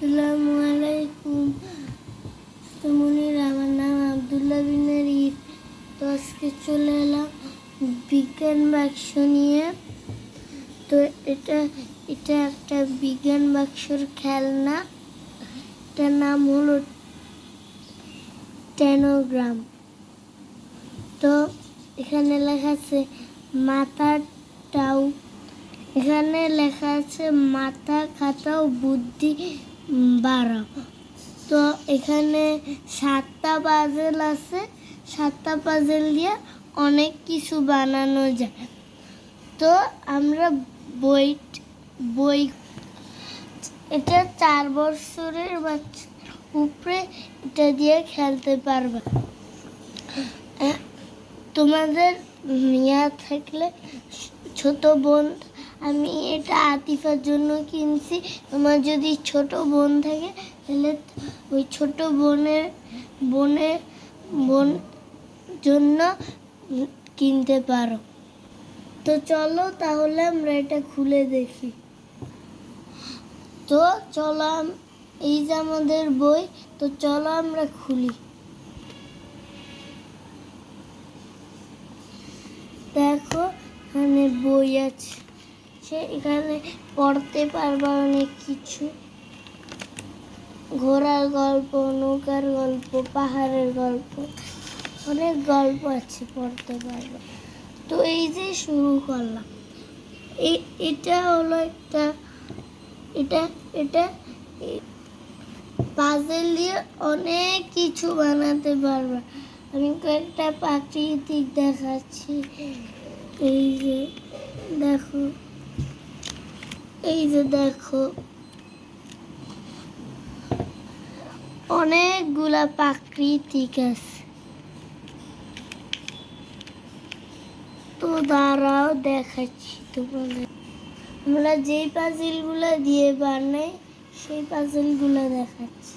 আসসালামু আলাইকুম। আমার নাম আবদুল্লাহ বিন আরিফ তো আজকে চলে এলাম বিজ্ঞান বাক্স নিয়ে। তো এটা এটা একটা বিজ্ঞান বাক্সর খেলনা। এটার নাম হলো টেনোগ্রাম। তো এখানে লেখা আছে মাথাটাও এখানে লেখা আছে, মাথা খাটাও বুদ্ধি বাড়াও তো এখানে সাতটা পাজেল আছে। সাতটা পাজেল দিয়ে অনেক কিছু বানানো যায়। তো আমরা বই বই, এটা চার বছরের বাচ্চা। উপরে এটা দিয়ে খেলতে পারবে। তোমাদের মিয়া থাকলে ছোট বোন আমি এটা আতিফার জন্য কিনছি। তোমার যদি ছোট বোন থাকে, তাহলে ওই ছোট বোনের বোনের, বোন জন্য কিনতে পারো। তো চলো তাহলে আমরা এটা খুলে দেখি। তো চলো এই যে আমাদের বই, তো চলো আমরা খুলি। দেখো, এখানে বই আছে। সে এখানে পড়তে পারবা অনেক কিছু। ঘোড়ার গল্প, নৌকার গল্প, পাহাড়ের গল্প, অনেক গল্প আছে পড়তে পারবা। তো এই যে শুরু করলাম এটা হলো একটা, এটা এটা পাজেল দিয়ে অনেক কিছু বানাতে পারবা। আমি কয়েকটা প্রাকৃতিক দেখাচ্ছি। এই যে, দেখো। এই যে দেখো। অনেকগুলা প্রাকৃতিক আছে তো দাঁড়াও, দেখাচ্ছি তোমাদের। আমরা যেই পাজিলগুলো দিয়ে বানাই, সেই পাজিলগুলো দেখাচ্ছি।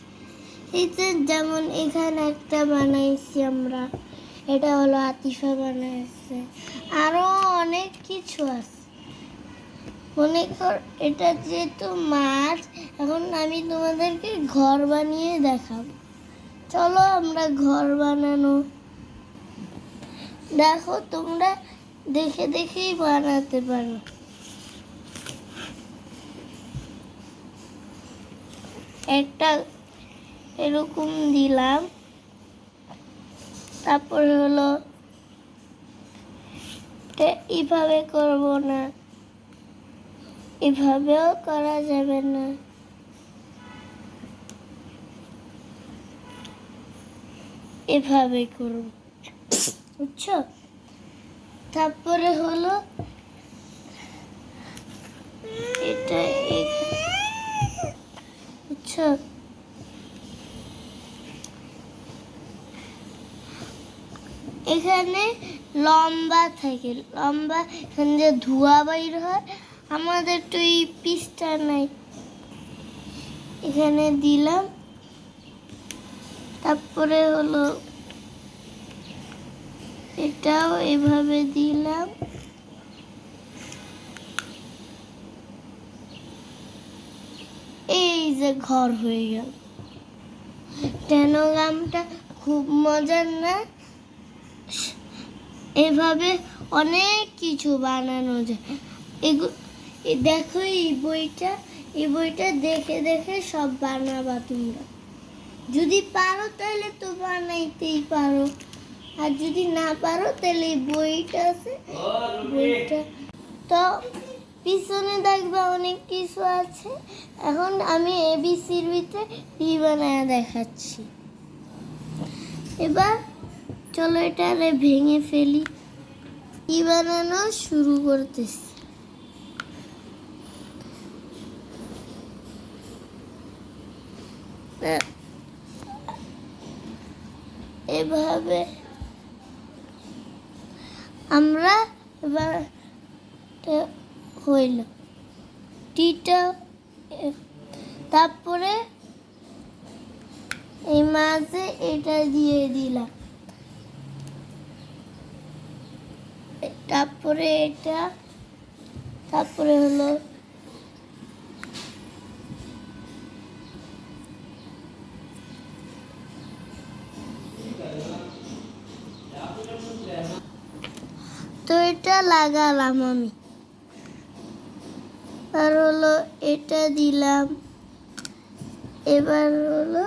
এই যে যেমন এখানে একটা বানাইছি আমরা, এটা হলো আতিফা বানাইছে। আরও অনেক কিছু আছে। মনে কর, এটা যেহেতু মাছ এখন আমি তোমাদেরকে ঘর বানিয়ে দেখাবো। চলো আমরা ঘর বানানো। দেখো, তোমরা দেখে দেখেই বানাতে পারো। একটা এরকম দিলাম। তারপরে হলো এইভাবে করব না। এভাবেও করা যাবে না। এভাবে করব বুঝছ? তারপরে হলো এটা বুঝছ? এখানে লম্বা থাকে। লম্বা এখানে যে ধোয়া বাইর হয়। আমাদের তো এই পিসটা নাই। এখানে দিলাম। তারপরে হলো এটাও এভাবে দিলাম। এই যে ঘর হয়ে গেল। টেনোগ্রামটা খুব মজার না? এভাবে অনেক কিছু বানানো যায়। এগু- এ দেখো এই বইটা এই বইটা দেখে দেখে সব বানাবা তোমরা। যদি পারো তাহলে তো বানাইতেই পারো। আর যদি না পারো তাহলে এই বইটা আছে। বইটা। তো পিছনে দেখবা অনেক কিছু আছে। এখন আমি এবিসির ভিতরে পি বানায় দেখাচ্ছি। এবার চলো এটা ভেঙে ফেলি। ই বানানো শুরু করতেছি। এভাবে আমরা এবার হইল। টিটা তারপরে এই মাঝে এটা দিয়ে দিলাম। তারপরে এটা, তারপরে হলো এটা লাগালাম আমি। আর হলো এটা দিলাম। এবার হলো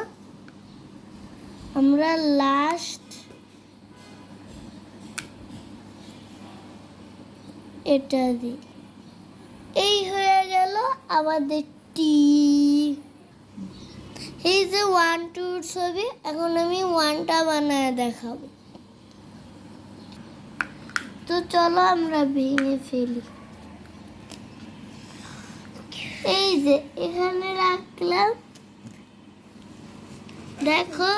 আমরা লাস্ট এটা দিই। এই হয়ে গেল আমাদের টি এই যে ওয়ান টুর ছবি, এখন আমি ওয়ানটা বানায় দেখাবো। তো চলো আমরা ভেঙে ফেলি। এই যে, এখানে রাখলাম। দেখো,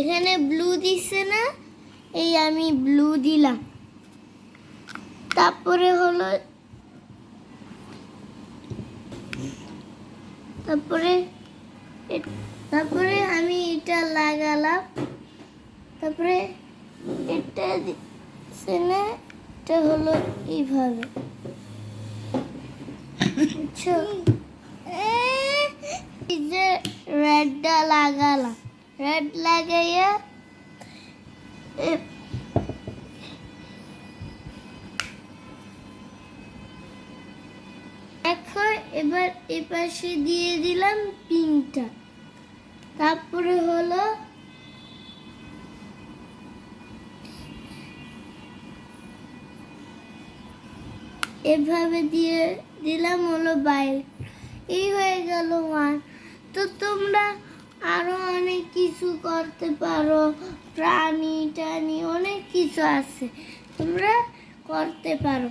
এখানে ব্লু দিছে না, এই আমি ব্লু দিলাম। তারপরে হলো, তারপরে তারপরে আমি এটা লাগালাম। তারপরে এটা এটা হলো এইভাবে। বুঝছ? যে রেডটা লাগালাম। রেড লাগাইয়া এখন এবার এপাশে দিয়ে দিলাম পিঙ্কটা তারপরে হলো এভাবে দিয়ে দিলাম হলো বাইরে। এই হয়ে গেল ওয়ান তো তোমরা আরও অনেক কিছু করতে পারো। প্রাণী, টানি, অনেক কিছু আছে। তোমরা করতে পারো?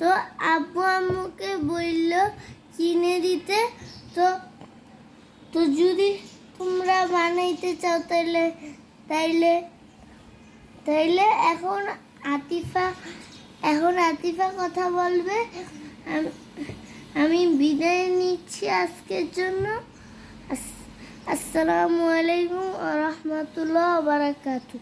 তো আব্বু আম্মুকে বলল, কিনে দিতে। তো তো যদি তোমরা বানাইতে চাও তাইলে তাইলে তাইলে এখন আতিফা এখন আতিফা কথা বলবে। আম- বিদায় নিচ্ছি আজকের জন্য। আস- আসসালামু আলাইকুম রহমতুল্লাহ বারাকাতু